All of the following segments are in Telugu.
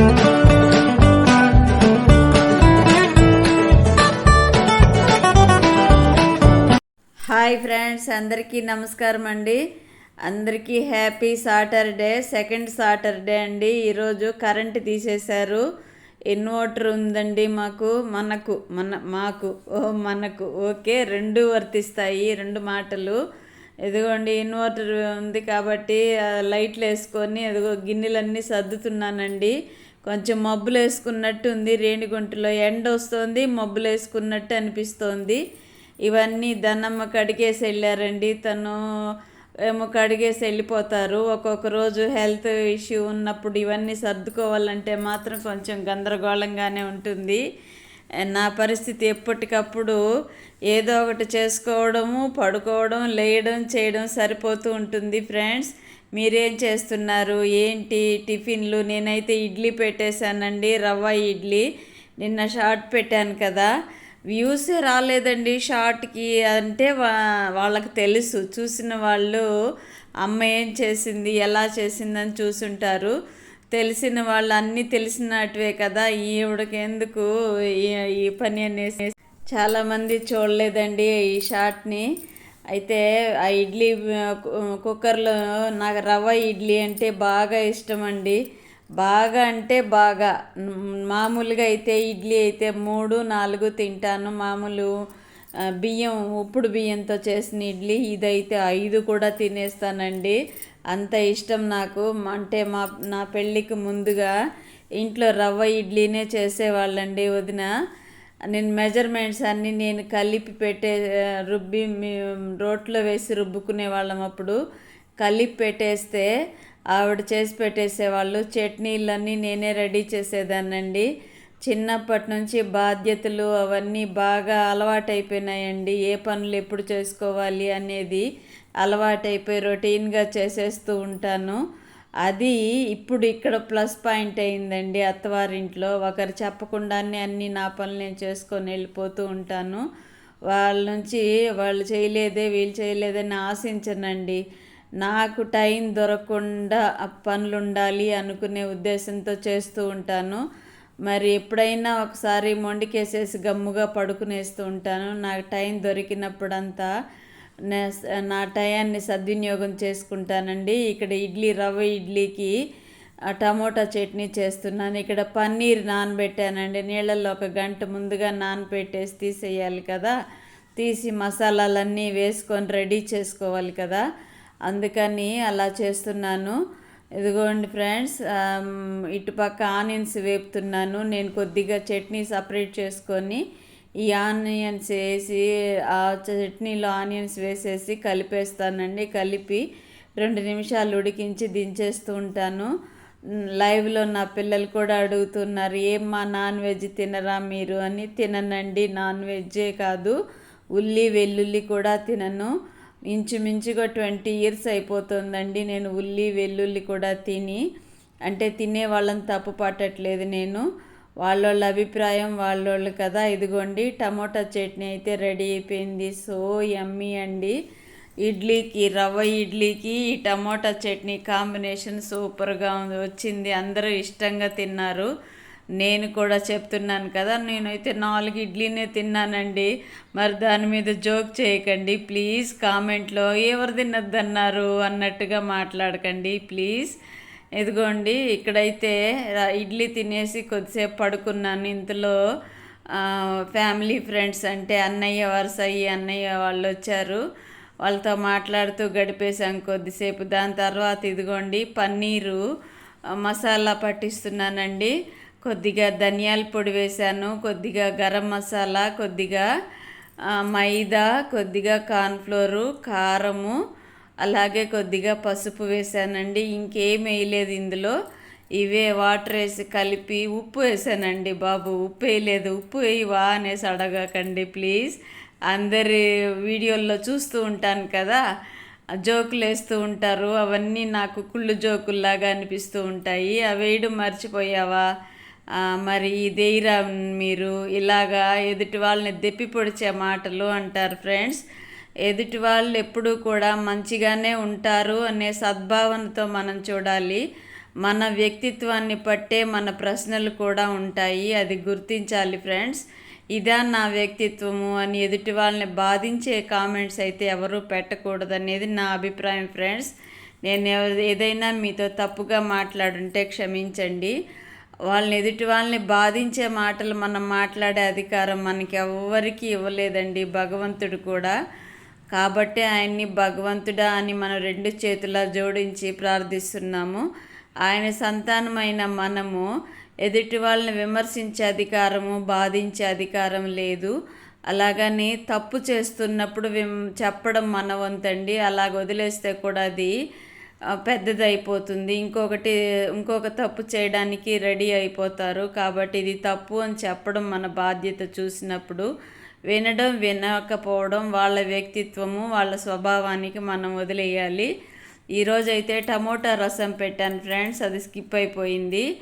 హాయ్ ఫ్రెండ్స్ అందరికీ నమస్కారం అండి. అందరికీ హ్యాపీ సాటర్డే సెకండ్ సాటర్డే అండి. ఈరోజు కరెంట్ తీసేశారు. ఇన్వర్టర్ ఉందండి మాకు మనకు మన మాకు ఓ మనకు. ఓకే రెండు వర్తిస్తాయి రెండు మాటలు. ఎదుగోండి ఇన్వర్టర్ ఉంది కాబట్టి లైట్లు వేసుకొని ఎదుగో గిన్నెలన్నీ సర్దుతున్నానండి. కొంచెం మబ్బులు వేసుకున్నట్టు ఉంది రేణిగుంటలో ఎండ వస్తుంది మబ్బులు వేసుకున్నట్టు అనిపిస్తోంది. ఇవన్నీ దన్నమ్మ కడిగేసి వెళ్ళారండి. తను ఏమో కడిగేసి వెళ్ళిపోతారు. ఒక్కొక్క రోజు హెల్త్ ఇష్యూ ఉన్నప్పుడు ఇవన్నీ సర్దుకోవాలంటే మాత్రం కొంచెం గందరగోళంగానే ఉంటుంది. నా పరిస్థితి ఎప్పటికప్పుడు ఏదో ఒకటి చేసుకోవడము పడుకోవడం లేయడం చేయడం సరిపోతూ ఉంటుంది ఫ్రెండ్స్. మీరేం చేస్తున్నారు? ఏంటి టిఫిన్లు? నేనైతే ఇడ్లీ పెట్టేశానండి రవ్వ ఇడ్లీ. నిన్న షార్ట్ పెట్టాను కదా. వ్యూసే రాలేదండి షార్ట్కి. అంటే వా వాళ్ళకి తెలుసు. చూసిన వాళ్ళు అమ్మ ఏం చేసింది ఎలా చేసిందని చూసుంటారు. తెలిసిన వాళ్ళు అన్నీ తెలిసినట్టువే కదా. ఈవిడకెందుకు ఈ పని అనేసి. చాలామంది చూడలేదండి ఈ షార్ట్ని. అయితే ఆ ఇడ్లీ కుక్కర్లో నాకు రవ్వ ఇడ్లీ అంటే బాగా ఇష్టం అండి బాగా అంటే బాగా. మామూలుగా అయితే ఇడ్లీ అయితే మూడు నాలుగు తింటాను. మామూలు బియ్యం ఉప్పుడు బియ్యంతో చేసిన ఇడ్లీ ఇదైతే ఐదు కూడా తినేస్తానండి. అంత ఇష్టం నాకు. అంటే మా నా పెళ్ళికి ముందుగా ఇంట్లో రవ్వ ఇడ్లీనే చేసేవాళ్ళండి వదిన. నేను మెజర్మెంట్స్ అన్నీ నేను కలిపి పెట్టే రుబ్బి రోట్లో వేసి రుబ్బుకునే వాళ్ళం అప్పుడు. కలిపి పెట్టేస్తే ఆవిడ చేసి పెట్టేసేవాళ్ళు చట్నీలన్నీ నేనే రెడీ చేసేదానండి చిన్నప్పటి నుంచి బాధ్యతలు అవన్నీ బాగా అలవాటైపోయినాయండి. ఏ పనులు ఎప్పుడు చేసుకోవాలి అనేది అలవాటైపోయి రొటీన్గా చేసేస్తూ ఉంటాను. అది ఇప్పుడు ఇక్కడ ప్లస్ పాయింట్ అయిందండి అత్తవారింట్లో. ఒకరు చెప్పకుండానే అన్నీ నా పనులు నేను చేసుకొని వెళ్ళిపోతూ ఉంటాను. వాళ్ళ నుంచి వాళ్ళు చేయలేదే వీళ్ళు చేయలేదని ఆశించనండి. నాకు టైం దొరకకుండా పనులు ఉండాలి అనుకునే ఉద్దేశంతో చేస్తూ ఉంటాను. మరి ఎప్పుడైనా ఒకసారి మొండికేసేసి గమ్ముగా పడుకునేస్తూ ఉంటాను. నాకు టైం దొరికినప్పుడంతా నా టయాన్ని సద్వినియోగం చేసుకుంటానండి. ఇక్కడ ఇడ్లీ రవ్వ ఇడ్లీకి టమోటా చట్నీ చేస్తున్నాను. ఇక్కడ పన్నీర్ నానబెట్టానండి. నీళ్ళల్లో ఒక గంట ముందుగా నానబెట్టేసి తీసేయాలి కదా. తీసి మసాలాలన్నీ వేసుకొని రెడీ చేసుకోవాలి కదా. అందుకని అలా చేస్తున్నాను. ఇదిగోండి ఫ్రెండ్స్ ఇటుపక్క ఆనియన్స్ వేపుతున్నాను. నేను కొద్దిగా చట్నీ సపరేట్ చేసుకొని ఈ ఆనియన్స్ వేసి ఆ చట్నీలో ఆనియన్స్ వేసేసి కలిపేస్తానండి. కలిపి రెండు నిమిషాలు ఉడికించి దించేస్తూ ఉంటాను. లైవ్లో నా పిల్లలు కూడా అడుగుతున్నారు ఏమ్మా నాన్ వెజ్ తినరా మీరు? అని. తిననండి నాన్ వెజ్జే కాదు ఉల్లి వెల్లుల్లి కూడా తినను. ఇంచుమించుగా ట్వంటీ ఇయర్స్ అయిపోతుందండి నేను ఉల్లి వెల్లుల్లి కూడా తిని. అంటే తినే వాళ్ళని తప్పు పట్టట్లేదు నేను. వాళ్ళ అభిప్రాయం వాళ్ళోళ్ళు కదా ఇదిగోండి టమోటా చట్నీ అయితే రెడీ అయిపోయింది. సో ఎమ్మి అండి. ఇడ్లీకి రవ్వ ఇడ్లీకి ఈ టమోటా చట్నీ కాంబినేషన్ సూపర్గా వచ్చింది. అందరూ ఇష్టంగా తిన్నారు. నేను కూడా చెప్తున్నాను కదా నేనైతే నాలుగు ఇడ్లీనే తిన్నానండి. మరి దాని మీద జోక్ చేయకండి. ప్లీజ్ కామెంట్లో ఎవరు తినద్దన్నారు అన్నట్టుగా మాట్లాడకండి. ప్లీజ్. ఇదిగోండి ఇక్కడైతే ఇడ్లీ తినేసి కొద్దిసేపు పడుకున్నాను. ఇంతలో ఫ్యామిలీ ఫ్రెండ్స్ అంటే అన్నయ్య వరసయ్యి అన్నయ్య వాళ్ళు వచ్చారు. వాళ్ళతో మాట్లాడుతూ గడిపేశాం కొద్దిసేపు. దాని తర్వాత ఇదిగోండి పన్నీరు మసాలా పట్టిస్తున్నానండి. కొద్దిగా ధనియాల పొడి వేశాను కొద్దిగా గరం మసాలా కొద్దిగా మైదా కొద్దిగా కార్న్ఫ్లోరు కారము అలాగే కొద్దిగా పసుపు వేసానండి ఇంకేం వేయలేదు ఇందులో. ఇవే వాటర్ వేసి కలిపి ఉప్పు వేసానండి బాబు. ఉప్పు వేయలేదు. ఉప్పు వేయవా అనేసి అడగకండి ప్లీజ్. అందరి వీడియోల్లో చూస్తూ ఉంటాను కదా. జోకులు వేస్తూ ఉంటారు. అవన్నీ నాకు కుళ్ళు జోకుల్లాగా అనిపిస్తూ ఉంటాయి. అవి వేయడం మర్చిపోయావా? మరి ఇదేరా మీరు ఇలాగా ఎదుటి వాళ్ళని దెప్పి పొడిచే మాటలు అంటారు ఫ్రెండ్స్. ఎదుటి వాళ్ళు ఎప్పుడూ కూడా మంచిగానే ఉంటారు అనే సద్భావనతో మనం చూడాలి. మన వ్యక్తిత్వాన్ని పట్టే మన ప్రశ్నలు కూడా ఉంటాయి. అది గుర్తించాలి ఫ్రెండ్స్. ఇదా నా వ్యక్తిత్వము అని ఎదుటి వాళ్ళని బాధించే కామెంట్స్ అయితే ఎవరూ పెట్టకూడదు అనేది నా అభిప్రాయం ఫ్రెండ్స్. నేను ఏదైనా మీతో తప్పుగా మాట్లాడుంటే క్షమించండి. వాళ్ళని ఎదుటి వాళ్ళని బాధించే మాటలు మనం మాట్లాడే అధికారం మనకి ఎవ్వరికీ ఇవ్వలేదండి భగవంతుడు కూడా. కాబట్టి ఆయన్ని భగవంతుడా అని మనం రెండు చేతుల జోడించి ప్రార్థిస్తున్నాము. ఆయన సంతానమైన మనము ఎదుటి వాళ్ళని విమర్శించే అధికారము బాధించే అధికారం లేదు. అలాగని తప్పు చేస్తున్నప్పుడు విమ్ చెప్పడం మన వంతండి. అలాగ వదిలేస్తే కూడా అది పెద్దదైపోతుంది. ఇంకొకటి ఇంకొక తప్పు చేయడానికి రెడీ అయిపోతారు. కాబట్టి ఇది తప్పు అని చెప్పడం మన బాధ్యత చూసినప్పుడు వినడం వినకపోవడం వాళ్ళ వ్యక్తిత్వము వాళ్ళ స్వభావానికి మనం వదిలేయాలి. ఈరోజైతే టమోటా రసం పెట్టాను ఫ్రెండ్స్ అది స్కిప్ అయిపోయింది.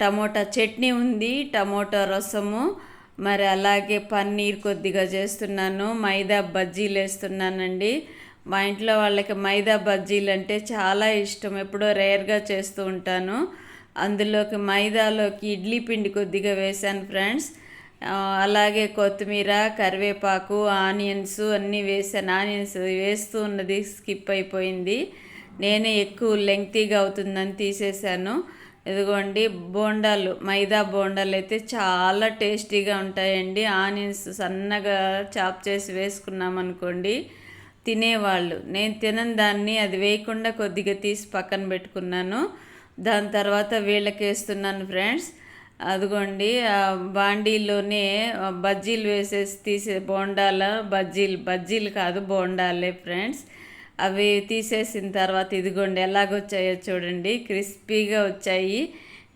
టమోటా చట్నీ ఉంది టమోటా రసము. మరి అలాగే పన్నీర్ కొద్దిగా చేస్తున్నాను మైదా బజ్జీలు వేస్తున్నానండి. మా ఇంట్లో వాళ్ళకి మైదా బజ్జీలు అంటే చాలా ఇష్టం ఎప్పుడో రేర్గా చేస్తూ ఉంటాను. అందులోకి మైదాలోకి ఇడ్లీ పిండి కొద్దిగా వేశాను ఫ్రెండ్స్. అలాగే కొత్తిమీర కరివేపాకు ఆనియన్స్ అన్నీ వేసాను ఆనియన్స్ వేస్తూ ఉన్నది స్కిప్ అయిపోయింది. నేనే ఎక్కువ లెంగ్తీగా అవుతుందని తీసేశాను. ఇదిగోండి బోండాలు మైదా బోండాలు అయితే చాలా టేస్టీగా ఉంటాయండి. ఆనియన్స్ సన్నగా చాప్ చేసి వేసుకున్నాం అనుకోండి తినేవాళ్ళు. నేను తినని దాన్ని అది వేయకుండా కొద్దిగా తీసి పక్కన పెట్టుకున్నాను. దాని తర్వాత వీళ్ళకి వేస్తున్నాను ఫ్రెండ్స్ అదిగోండి బాండీలోనే బజ్జీలు వేసేసి తీసే బోండాల బజ్జీలు బజ్జీలు కాదు బోండాలే ఫ్రెండ్స్. అవి తీసేసిన తర్వాత ఇదిగోండి ఎలాగొచ్చాయో చూడండి. క్రిస్పీగా వచ్చాయి.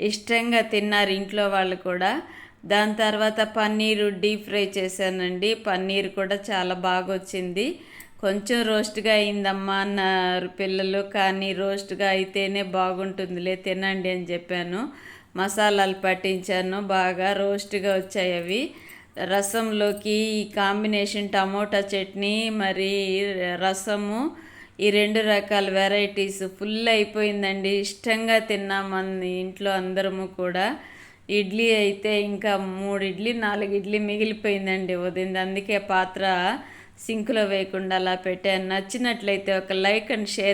ఇష్టంగా తిన్నారు ఇంట్లో వాళ్ళు కూడా. దాని తర్వాత పన్నీరు డీప్ ఫ్రై చేశానండి. పన్నీర్ కూడా చాలా బాగా వచ్చింది కొంచెం రోస్ట్గా అయిందమ్మా అన్నారు పిల్లలు కానీ రోస్ట్గా అయితేనే బాగుంటుందిలే తినండి అని చెప్పాను. మసాలాలు పట్టించాను బాగా రోస్ట్గా వచ్చాయి అవి. రసంలోకి ఈ కాంబినేషన్ టమోటా చట్నీ మరి రసము ఈ రెండు రకాల వెరైటీస్ ఫుల్ అయిపోయిందండి. ఇష్టంగా తిన్నామని ఇంట్లో అందరము కూడా. ఇడ్లీ అయితే ఇంకా మూడు ఇడ్లీ నాలుగు ఇడ్లీ మిగిలిపోయిందండి ఉదయం. అందుకే పాత్ర సింక్లో వేయకుండా అలా పెట్టాను. నచ్చినట్లయితే ఒక లైక్ అండ్ షేర్